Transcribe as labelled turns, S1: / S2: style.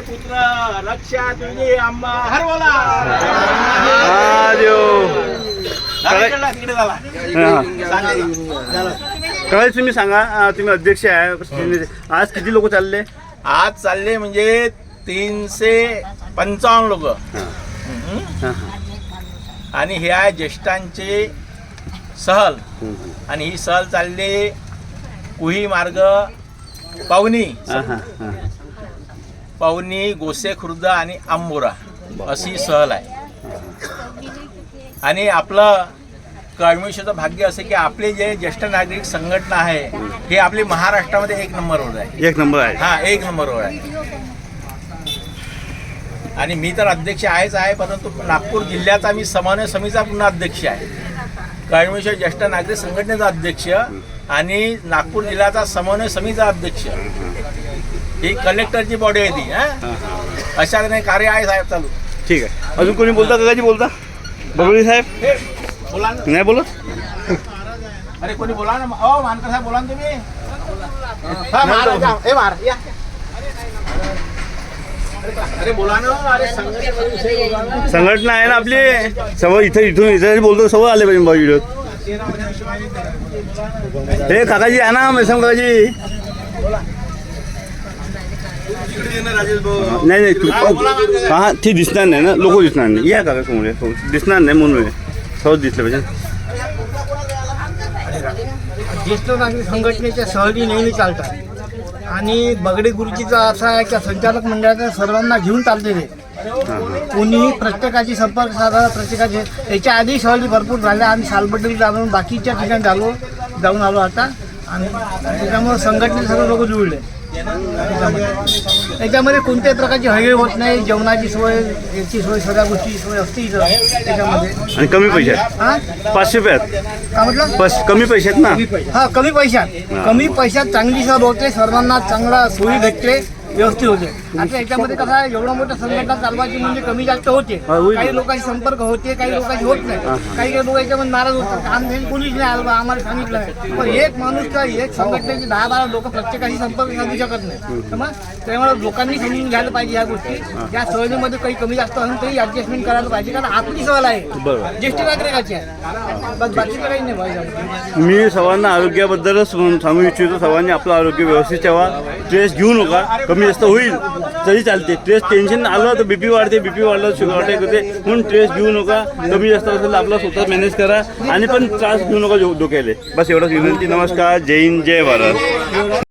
S1: पुत्र तुझे आंबा हरवला.
S2: हा देव
S1: तिकडे झाला.
S2: काय तुम्ही सांगा अं, तुम्ही अध्यक्ष आहे. आज किती लोक चालले?
S1: आज चालले म्हणजे तीनशे पंचावन्न लोक.
S2: हा, हा.
S1: आणि हे आहे ज्येष्ठांचे सहल.
S2: हम्म.
S1: आणि ही सहल चालली कुही मार्ग पावनी.
S2: हा, हा, हा.
S1: पावनी गोसे खुर्द आणि आंबोरा अशी सहल आहे. आणि आपलं कळमेश्वरचं भाग्य असं की आपले जे ज्येष्ठ नागरिक संघटना आहे हे आपली महाराष्ट्रामध्ये एक नंबरवर आहे.
S2: एक नंबर आहे.
S1: हा एक नंबरवर आहे. आणि मी तर अध्यक्ष आहेच आहे परंतु नागपूर जिल्ह्याचा मी समन्वय समितीचा पुन्हा अध्यक्ष आहे. कळमेश्वर ज्येष्ठ नागरिक संघटनेचा अध्यक्ष आणि नागपूर जिल्ह्याचा समन्वय समितीचा अध्यक्ष. ही कलेक्टरची बॉडी आहे ती हा?
S2: हा, हा.
S1: अशा तऱ्हेने कार्य आहे साहेब चालू.
S2: ठीक आहे. अजून कोणी बोलता? काकाजी बोलता? बबळी साहेब?
S1: हे, बोला
S2: नाही बोलत?
S1: अरे कोणी बोला ना? ओ मानकर साहेब बोला ना तुम्ही. हा हे.
S2: संघटना आहे ना आपली. सर्व इथं इथून इथं बोलतो सर्व आले पाहिजे बा व्हिडिओत हे काकाजी आहे ना मैसम काकाजी. नाही नाही तू हा ते दिसणार नाही ना लोक दिसणार नाही. या काका समोर या. दिसणार नाही म्हणून. सर्व दिसलं पाहिजे
S3: ज्येष्ठ नागरिक संघटनेच्या सहली नेहमी चालतात. आणि बगडे गुरुजीचा असा आहे की संचालक मंडळाच्या सर्वांना घेऊन चालते ते कोणीही प्रत्येकाची संपर्क साधा प्रत्येकाचे याच्या आधी सहली भरपूर झाल्या आम्ही सालबड्डीला जाऊन बाकीच्या ठिकाणी झालो जाऊन आलो आता. आणि त्याच्यामुळे संघटनेचे सर्व लोक जुळले. त्याच्यामध्ये कोणत्याही प्रकारची हयगय होत नाही जेवणाची सोय याची सोय सगळ्या गोष्टीची सोय असते इथं. त्याच्यामध्ये.
S2: आणि कमी पैशात?
S3: हां?
S2: पाचशे रुपयात?
S3: काय म्हटलं?
S2: कमी पैशात ना?
S3: हा कमी पैशात. कमी पैशात चांगली सर होते सर्वांना चांगला सोयी भेटते. व्यवस्थित होते. आता याच्यामध्ये कसं आहे एवढं मोठं संघटना चालवायची म्हणजे कमी जास्त होते. काही लोकांशी संपर्क होते काही लोकांशी होत नाही. काही काही लोक याच्यामध्ये नाराज होतात. काम नाही कोणीच नाही आलं आम्हाला सांगितलं नाही पण एक माणूस का एक संघटनेचे दहा बारा लोक प्रत्येकाशी संपर्क साधू शकत नाही. मग त्यामुळे लोकांनी समजून घ्यायला पाहिजे या गोष्टी. या सहलीमध्ये काही कमी जास्त असेल तरी ऍडजस्टमेंट करायला पाहिजे. कारण आपली सहल आहे. ज्येष्ठ नागरिकाची आहे. बस बाकीचं काही नाही पाहिजे
S2: मी सर्वांना आरोग्याबद्दलच सांगू इच्छितो. सर्वांनी आपलं आरोग्य व्यवस्थित ठेवा. स्ट्रेस घेऊ नका. कमी जास्त होईल तरी चालते. स्ट्रेस टेन्शन आलं तर बीपी वाढते बीपी वाढलं शुगर अटॅक होते. म्हणून स्ट्रेस घेऊ नका. कमी जास्त असेल तर स्वतः मॅनेज करा. आणि पण त्रास घेऊ नका डोक्याला. बस एवढंच विनंती. नमस्कार. जय हिंद जय भारत.